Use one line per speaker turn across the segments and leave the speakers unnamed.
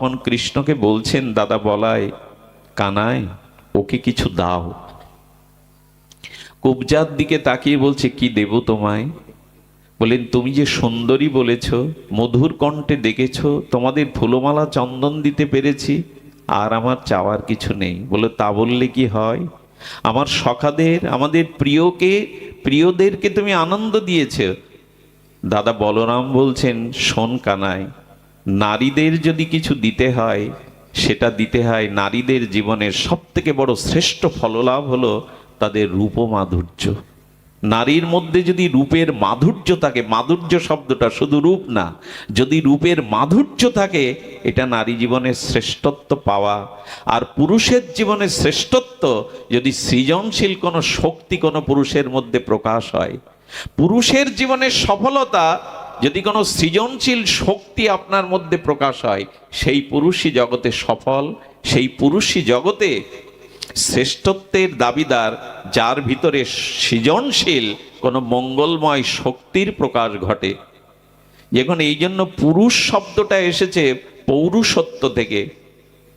তখন কৃষ্ণকে বলছেন, দাদা বলায় কানায় ওকে কিছু দাও। কুবজার দিকে তাকিয়ে বলছে, কি দেব তোমায়? বলেন, তুমি যে সুন্দরী বলেছ, মধুর কণ্ঠে ডেকেছ তোমাদের ফুলমালা চন্দন দিতে পেরেছি, আর আমার চাওয়ার কিছু নেই। বলে, তা বললে কি হয়? আমার সখাদের, আমাদের প্রিয়কে, প্রিয়দেরকে তুমি আনন্দ দিয়েছ। দাদা বলরাম বলছেন, শোন কানায় নারীদের যদি কিছু দিতে হয়, সেটা দিতে হয় নারীদের জীবনের সব থেকে বড় শ্রেষ্ঠ ফললাভ হলো তাদের রূপ মাধুর্য নারীর মধ্যে যদি রূপের মাধুর্য থাকে, মাধুর্য শব্দটা শুধু রূপ না, যদি রূপের মাধুর্য থাকে, এটা নারী জীবনের শ্রেষ্ঠত্ব পাওয়া। আর পুরুষের জীবনের শ্রেষ্ঠত্ব, যদি সৃজনশীল কোনো শক্তি কোনো পুরুষের মধ্যে প্রকাশ হয়, পুরুষের জীবনের সফলতা যদি কোনো সৃজনশীল শক্তি আপনার মধ্যে প্রকাশ হয়, সেই পুরুষই জগতে সফল, সেই পুরুষই জগতে শ্রেষ্ঠত্বের দাবিদার, যার ভিতরে সৃজনশীল কোনো মঙ্গলময় শক্তির প্রকাশ ঘটে। যখন এই জন্য পুরুষ শব্দটা এসেছে পৌরুষত্ব থেকে।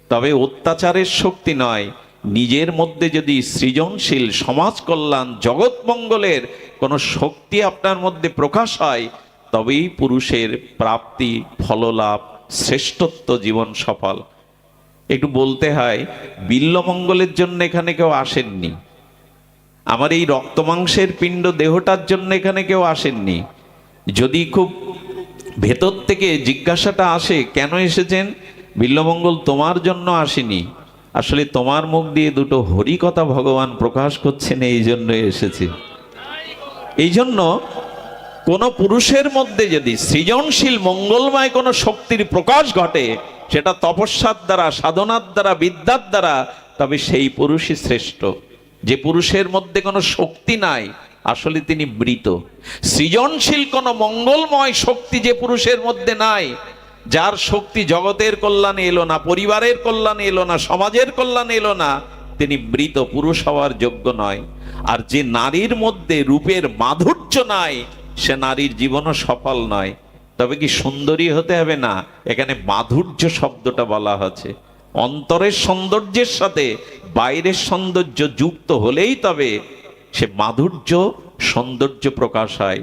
তবে অত্যাচারের শক্তি নয়, নিজের মধ্যে যদি সৃজনশীল সমাজ কল্যাণ জগৎ মঙ্গলের কোনো শক্তি আপনার মধ্যে প্রকাশ হয় তবেই পুরুষের প্রাপ্তি, ফললাভ, শ্রেষ্ঠত্ব জীবন সফল। একটু বলতে হয়, বিল্লমঙ্গলের জন্য এখানে কেউ আসেননি। আমার এই রক্তমাংসের পিণ্ড দেহটার জন্য এখানে কেউ আসেননি। যদি খুব ভেতর থেকে জিজ্ঞাসাটা আসে, কেন এসেছেন? বিল্লমঙ্গল তোমার জন্য আসেনি। আসলে তোমার মুখ দিয়ে দুটো হরিকথা ভগবান প্রকাশ করছেন, এই জন্য এসেছে। এই জন্য কোনো পুরুষের মধ্যে যদি সৃজনশীল মঙ্গলময় কোনো শক্তির প্রকাশ ঘটে, সেটা তপস্যার দ্বারা, সাধনার দ্বারা, বিদ্যার দ্বারা, তবে সেই পুরুষই শ্রেষ্ঠ। যে পুরুষের মধ্যে কোনো শক্তি নাই, আসলে তিনি মৃত। সৃজনশীল কোনো মঙ্গলময় শক্তি যে পুরুষের মধ্যে নাই, যার শক্তি জগতের কল্যাণে এলো না, পরিবারের কল্যাণে এলো না, সমাজের কল্যাণে এলো না, তিনি মৃত পুরুষ হওয়ার যোগ্য নয়। আর যে নারীর মধ্যে রূপের মাধুর্য নাই সে নারীর জীবনও সফল নয়। তবে কি সুন্দরী হতে হবে? না। এখানে মাধুর্য শব্দটা বলা হচ্ছে অন্তরের সৌন্দর্যের সাথে বাইরের সৌন্দর্য যুক্ত হলেই তবে সে মাধুর্য, সৌন্দর্য প্রকাশ হয়।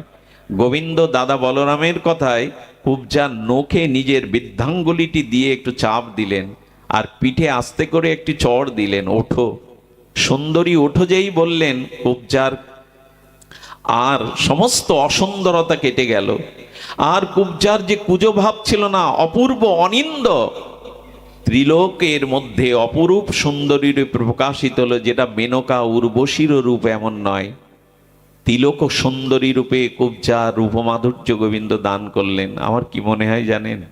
গোবিন্দ দাদা বলরামের কথায় কুবজা নোখে নিজের বৃদ্ধাঙ্গুলিটি দিয়ে একটু চাপ দিলেন আর পিঠে আস্তে করে একটি চড় দিলেন, ওঠো। সুন্দরী ওঠো যেই বললেন কুবজার আর সমস্ত অসুন্দরতা কেটে গেল। আর কুবজার যে কুজো ভাব ছিল না, অপূর্ব অনিন্দ, ত্রিলোকের মধ্যে অপরূপ সুন্দরী প্রকাশিত হলো, যেটা মেনকা উর্বশীর রূপ এমন নয়। তিলক সুন্দরী রূপে কুবজা রূপমাধুর্য গোবিন্দ দান করলেন। আমার কি মনে হয় জানেন?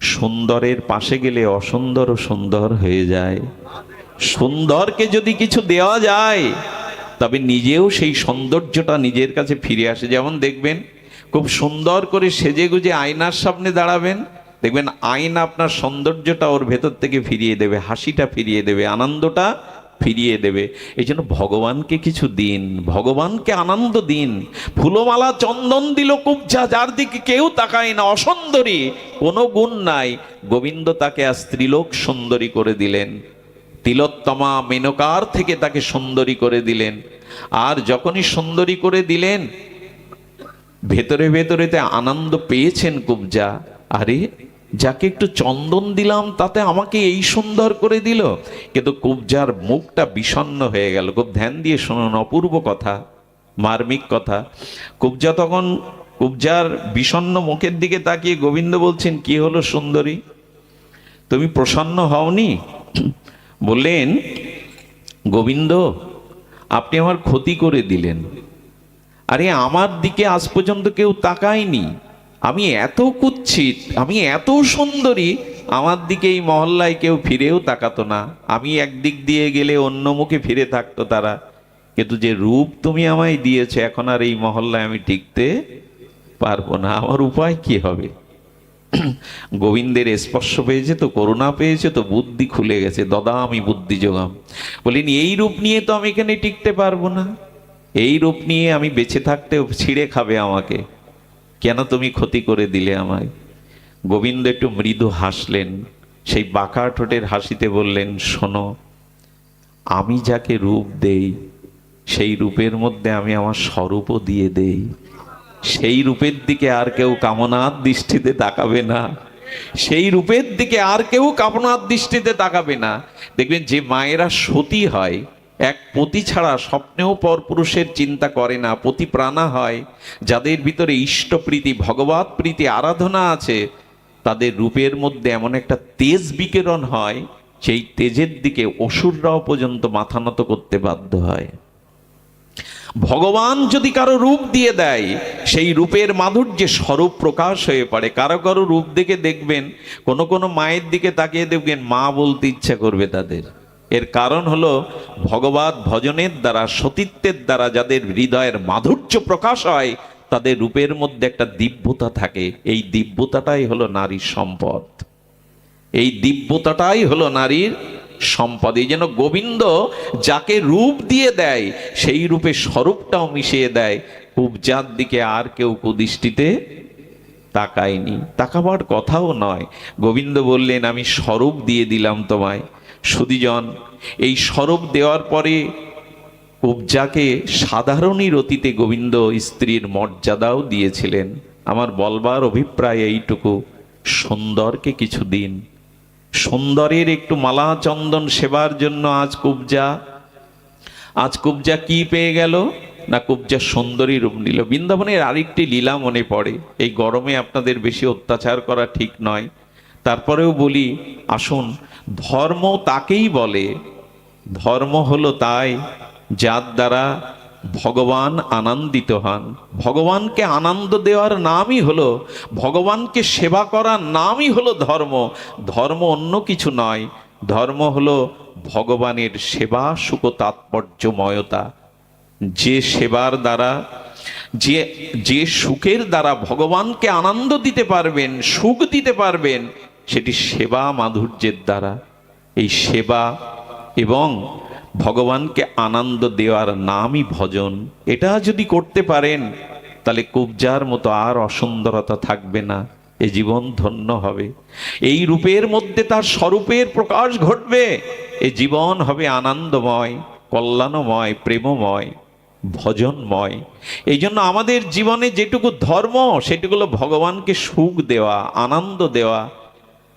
সুন্দরের পাশে গেলে অসুন্দর সুন্দর হয়ে যায়। সুন্দরকে যদি কিছু দেওয়া যায় তবে নিজেও সেই সৌন্দর্যটা নিজের কাছে ফিরে আসে। যেমন দেখবেন, খুব সুন্দর করে সেজে গুজে আয়নার সামনে দাঁড়াবেন, দেখবেন আয়না আপনার সৌন্দর্যটা ওর ভেতর থেকে ফিরিয়ে দেবে, হাসিটা ফিরিয়ে দেবে, আনন্দটা ফিরিয়ে দেবে। এই জন্য ভগবানকে কিছু দিন, ভগবানকে আনন্দ দিন। ফুলমালা, চন্দন দিল কুবজা যার দিকে কেউ তাকায় না, অসুন্দরী, কোনো গুণ নাই। গোবিন্দ তাকে আর স্ত্রীলোক সুন্দরী করে দিলেন। তিলোত্তমা মেনকার থেকে তাকে সুন্দরী করে দিলেন। আর যখনই সুন্দরী করে দিলেন, ভেতরে ভেতরেতে আনন্দ পেয়েছেন কুবজা। আরে, যাকে একটু চন্দন দিলাম, তাতে আমাকে এই সুন্দর করে দিল। কিন্তু কুবজার মুখটা বিষণ্ণ হয়ে গেল। খুব ধ্যান দিয়ে শুনুন, অপূর্ব কথা, মার্মিক কথা। কুবজা তখন, কুবজার বিষণ্ণ মুখের দিকে তাকিয়ে গোবিন্দ বলছেন, কি হলো সুন্দরী? তুমি প্রসন্ন হওনি? বললেন, গোবিন্দ, আপনি আমার ক্ষতি করে দিলেন। আরে, আমার দিকে আজ পর্যন্ত কেউ তাকায়নি। আমি এত কুচ্ছিত আমি এত সুন্দরী, আমার দিকে এই মহল্লায় কেউ ফিরেও তাকাতো না। আমি একদিক দিয়ে গেলে অন্য মুখে ফিরে থাকতো তারা। কিন্তু যে রূপ তুমি আমায় দিয়েছ, এখন আর এই মহল্লায় আমি টিকতে পারব না। আমার উপায় কি হবে? গোবিন্দের স্পর্শ পেয়েছে তো, করুণা পেয়েছে তো, বুদ্ধি খুলে গেছে দদা আমি বুদ্ধি যোগাম। বলিনি এই রূপ নিয়ে তো আমি এখানে টিকতে পারব না। এই রূপ নিয়ে আমি বেঁচে থাকতে ছিঁড়ে খাবে আমাকে। কেন তুমি ক্ষতি করে দিলে আমায়? গোবিন্দ একটু মৃদু হাসলেন, সেই বাঁকা ঠোঁটের হাসিতে বললেন, শোনো, আমি যাকে রূপ দেই, সেই রূপের মধ্যে আমি আমার স্বরূপও দিয়ে দেই। সেই রূপের দিকে আর কেউ কামনার দৃষ্টিতে তাকাবে না। সেই রূপের দিকে আর কেউ কামনার দৃষ্টিতে তাকাবে না। দেখবেন যে মায়েরা সতী হয়, এক পতি ছাড়া স্বপ্নেও পরপুরুষের চিন্তা করে না, পতি প্রাণা হয়। যাদের ভিতরে ইষ্টপ্রীতি ভগবত প্রীতি, আরাধনা আছে, তাদের রূপের মধ্যে এমন একটা তেজ বিকিরণ হয়, সেই তেজের দিকে অসুররাও পর্যন্ত মাথা নত করতে বাধ্য হয়। ভগবান যদি কারও রূপ দিয়ে দেয়, সেই রূপের মাধুর্যে স্বরূপ প্রকাশ হয়ে পড়ে। কারও কারও রূপ দেখে দেখবেন, কোনো কোনো মায়ের দিকে তাকিয়ে দেখবেন, মা বলতে ইচ্ছা করবে তাদের। এর কারণ হলো, ভগবত ভজনের দ্বারা, সতীত্বের দ্বারা যাদের হৃদয়ের মাধুর্য প্রকাশ হয়, তাদের রূপের মধ্যে একটা দিব্যতা থাকে। এই দিব্যতাটাই হলো নারীর সম্পদ। এই দিব্যতাটাই হলো নারীর সম্পদ। এই যেন গোবিন্দ যাকে রূপ দিয়ে দেয়, সেই রূপে স্বরূপটাও মিশিয়ে দেয়। উপজাত দিকে আর কেউ কুদৃষ্টিতে তাকায়নি। তাকাবার কথাও নয়। গোবিন্দ বললেন, আমি স্বরূপ দিয়ে দিলাম তোমায়। সুদীজন এই স্বরূপ দেওয়ার পরে উপজাকে সাধারণই রতিতে গোবিন্দ স্ত্রীর মর্যাদাও দিয়েছিলেন। আমার বলবার অভিপ্রায় এইটুকু। সুন্দরকে কিছু দিন সুন্দরের একটু মালা চন্দন সেবার জন্য আজ কুবজা। আজ কুবজা কি পেয়ে গেল? না কুবজা সুন্দরী রূপ নিল। বৃন্দাবনের আরেকটি লীলা মনে পড়ে। এই গরমে আপনাদের বেশি অত্যাচার করা ঠিক নয়। তারপরেও বলি, আসুন, ধর্ম তাকেই বলে। ধর্ম হলো তাই, যার দ্বারা ভগবান আনন্দিত হন। ভগবানকে আনন্দ দেওয়ার নামই হলো, ভগবানকে সেবা করার নামই হলো ধর্ম। ধর্ম অন্য কিছু নয়, ধর্ম হলো ভগবানের সেবা সুখ তাৎপর্যময়তা। যে সেবার দ্বারা, যে যে সুখের দ্বারা ভগবানকে আনন্দ দিতে পারবেন, সুখ দিতে পারবেন, সেটি সেবা মাধুর্যের দ্বারা। এই সেবা এবং ভগবানকে আনন্দ দেওয়ার নামই ভজন। এটা যদি করতে পারেন, তাহলে কুবজার মতো আর অসুন্দরতা থাকবে না, এ জীবন ধন্য হবে। এই রূপের মধ্যে তার স্বরূপের প্রকাশ ঘটবে, এ জীবন হবে আনন্দময়, কল্যাণময়, প্রেমময়, ভজনময়। এই জন্য আমাদের জীবনে যেটুকু ধর্ম, সেটুকু হলো ভগবানকে সুখ দেওয়া, আনন্দ দেওয়া।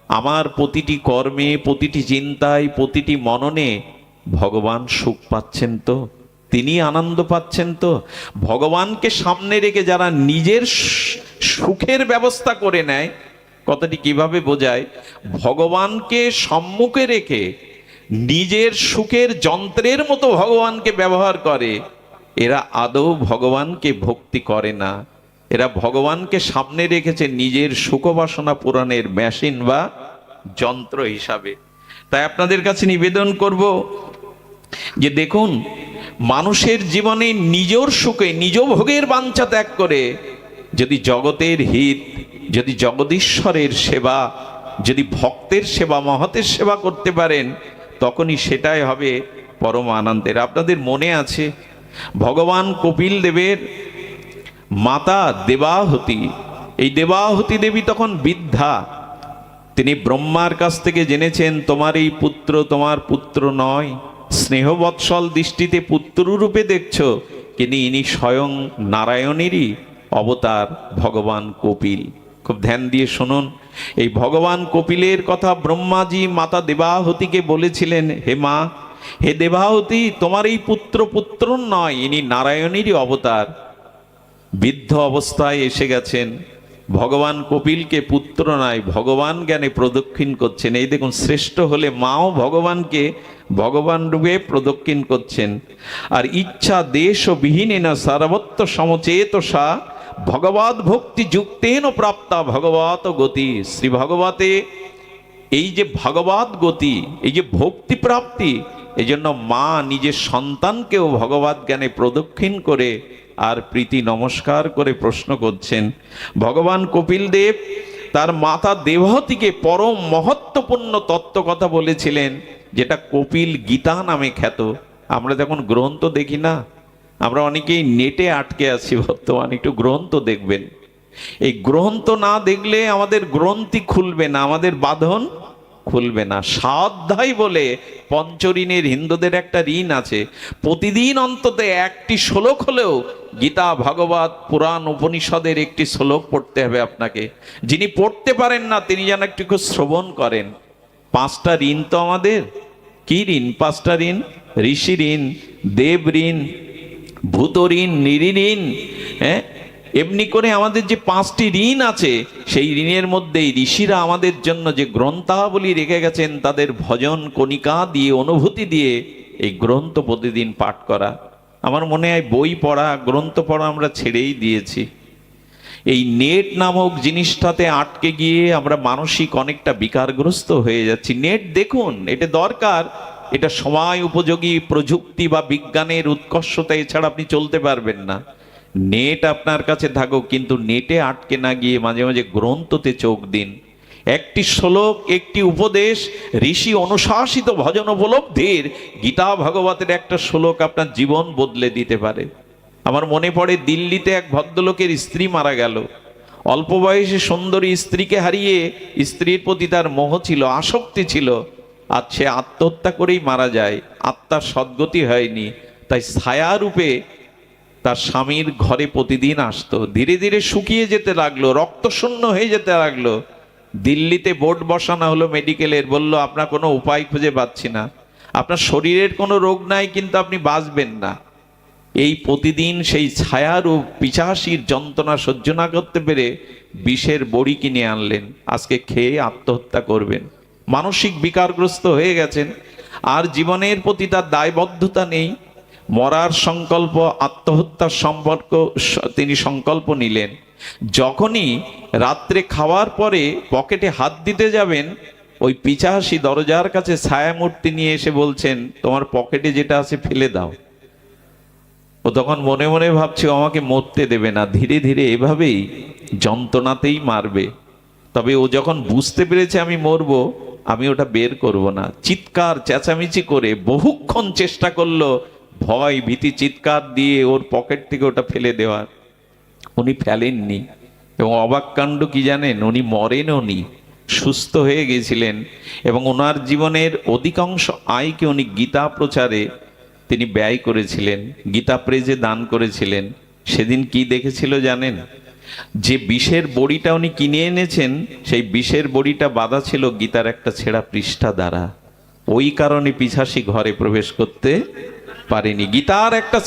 আমার প্রতিটি কর্মে, প্রতিটি চিন্তায়, প্রতিটি মননে ভগবান সুখ পাচ্ছেন তো? তিনি আনন্দ পাচ্ছেন তো? ভগবানকে সামনে রেখে যারা নিজের সুখের ব্যবস্থা করে নেয়, কথাটি কীভাবে বোঝায়? ভগবানকে সম্মুখে রেখে নিজের সুখের যন্ত্রের মতো ভগবানকে ব্যবহার করে, এরা আদৌ ভগবানকে ভক্তি করে না। এরা ভগবানকে সামনে রেখেছে নিজের সুখবাসনা পূরণের মেশিন বা যন্ত্র হিসাবে। তাই আপনাদের কাছে নিবেদন করব যে দেখুন, মানুষের জীবনে নিজের সুখে, নিজ ভোগের বাঞ্ছা ত্যাগ করে যদি জগতের হিত, যদি জগদীশ্বরের সেবা, যদি ভক্তের সেবা, মহতের সেবা করতে পারেন, তখনই সেটাই হবে পরম আনন্দের আপনাদের মনে আছে, ভগবান কপিল দেবের মাতা দেবাহতি। এই দেবাহতি দেবী তখন বৃদ্ধা। তিনি ব্রহ্মার কাছ থেকে জেনেছেন, তোমার এই পুত্র তোমার পুত্র নয়। স্নেহবৎসল দৃষ্টিতে পুত্ররূপে দেখছ কিন্তু ইনি স্বয়ং নারায়ণেরই অবতার ভগবান কপিল। খুব ধ্যান দিয়ে শুনুন, এই ভগবান কপিলের কথা ব্রহ্মাজি মাতা দেবাহতীকে বলেছিলেন, হে মা, হে দেবাহতী, তোমার এই পুত্র পুত্র নয়, ইনি নারায়ণেরই অবতার। বৃদ্ধ অবস্থায় এসে গেছেন। ভগবান কপিলকে পুত্র নয় ভগবান জ্ঞানে প্রদক্ষিণ করছেন। এই দেখুন, শ্রেষ্ঠ হলে মাও ভগবানকে ভগবান রূপে প্রদক্ষিণ করছেন। আর ইচ্ছা দেশ ও বিহীন সর্বত্র সমচেতসা ভগবত ভক্তি যুক্তেন প্রাপ্তা ভগবত গতি। শ্রী ভগবতে এই যে ভগবত গতি, এই যে ভক্তি প্রাপ্তি এই জন্য মা নিজের সন্তানকেও ভগবত জ্ঞানে প্রদক্ষিণ করে আর প্রীতি নমস্কার করে প্রশ্ন করছেন, ভগবান কপিল দেব, তার মাতা দেবহতীকে পরম মহত্বপূর্ণ তত্ত্ব কথা বলেছিলেন, যেটা কপিল গীতা নামে খ্যাত। আমরা যখন গ্রন্থ দেখি না। আমরা অনেকেই নেটে আটকে আছি বর্তমান, একটু গ্রন্থ দেখবেন। এই গ্রন্থ না দেখলে আমাদের গ্রন্থি খুলবে না, আমাদের বাঁধন খুলবে না। সাধ্যায় বলে পঞ্চঋণের হিন্দুদের একটা ঋণ আছে। প্রতিদিন অন্তত একটি শ্লোক হলেও গীতা, ভাগবত, পুরাণ, উপনিষদের একটি শ্লোক পড়তে হবে আপনাকে। যিনি পড়তে পারেন না, তিনি যেন একটু শ্রবণ করেন। পাঁচটা ঋণ তো আমাদের। কি ঋণ? পাঁচটা ঋণ? ঋষি ঋণ, দেব ঋণ, ভূত ঋণ নিরি ঋণ হ্যাঁ? এমনি করে আমাদের যে পাঁচটি ঋণ আছে, সেই ঋণের মধ্যেই ঋষিরা আমাদের জন্য যে গ্রন্থাবলী রেখে গেছেন, তাদের ভজন কণিকা দিয়ে, অনুভূতি দিয়ে এই গ্রন্থ প্রতিদিন পাঠ করা। আমার মনে হয় বই পড়া, গ্রন্থ পড়া আমরা ছেড়েই দিয়েছি। এই নেট নামক জিনিসটাতে আটকে গিয়ে আমরা মানসিক অনেকটা বিকারগ্রস্ত হয়ে যাচ্ছি। নেট দেখুন, এটা দরকার। এটা সময় উপযোগী প্রযুক্তি বা বিজ্ঞানের উৎকর্ষতা, এছাড়া আপনি চলতে পারবেন না। নেট আপনার কাছে থাকুক, কিন্তু নেটে আটকে না গিয়ে মাঝে মাঝে গ্রন্থতে চোখ দিন। একটি শ্লোক, একটি উপদেশ, ঋষি অনুশাসিত ভজন উপলব্ধির গীতা ভাগবতের একটা শ্লোক আপনার জীবন বদলে দিতে পারে। আমার মনে পড়ে, দিল্লিতে এক ভদ্রলোকের স্ত্রী মারা গেল। অল্প বয়সে সুন্দরী স্ত্রীকে হারিয়ে স্ত্রীর প্রতি তার মোহ ছিল, আসক্তি ছিল, আর সে আত্মহত্যা করেই মারা যায়। আত্মার সদ্গতি হয়নি, তাই ছায়া রূপে তার স্বামীর ঘরে প্রতিদিন আসতো। ধীরে ধীরে শুকিয়ে যেতে লাগল রক্তশূন্য হয়ে যেতে লাগল। দিল্লিতে বোর্ড বসানো হলো মেডিকেলের, বলল, আপনার কোনো উপায় খুঁজে পাচ্ছি না। আপনার শরীরের কোনো রোগ নাই, কিন্তু আপনি বাঁচবেন না। এই প্রতিদিন সেই ছায়ারূপ পিচাসির যন্ত্রণা সহ্য না করতে পেরে বিষের বড়ি কিনে আনলেন। আজকে খেয়ে আত্মহত্যা করবেন। মানসিক বিকারগ্রস্ত হয়ে গেছেন। আর জীবনের প্রতি তার দায়বদ্ধতা নেই। মরার সংকল্প, আত্মহত্যার সম্পর্ক তিনি সংকল্প নিলেন। যখনই রাত্রে খাওয়ার পরে পকেটে হাত দিতে যাবেন, ওই পিছাহাসি দরজার কাছে ছায়ামূর্তি নিয়ে এসে বলছেন, তোমার পকেটে যেটা আছে ফেলে দাও। ও তখন মনে মনে ভাবছে আমাকে মরতে দেবে না। ধীরে ধীরে এভাবেই যন্ত্রণাতেই মারবে। তবে ও যখন বুঝতে পেরেছে, আমি মরবো, আমি ওটা বের করব না। চিৎকার, চেঁচামেচি করে বহুক্ষণ চেষ্টা করল ভয়, ভীতি, চিৎকার দিয়ে ওর পকেট থেকে ওটা ফেলে দেওয়ার। উনি ফেলেননি এবং অবাক কাণ্ড কি জানেন? উনি মরেন উনি, সুস্থ হয়ে গেছিলেন এবং ওনার জীবনের অধিকাংশ আয়কে উনি গীতা প্রচারে তিনি ব্যয় করেছিলেন, গীতা প্রেজে দান করেছিলেন। সেদিন কি দেখেছিল জানেন? যে বিষের বড়িটা উনি কিনে এনেছেন, সেই বিষের বড়িটা বাঁধা ছিল গীতার একটা ছেঁড়া পৃষ্ঠা দ্বারা। ওই কারণে পিছাসি ঘরে প্রবেশ করতে পারেনি। গীতার একটা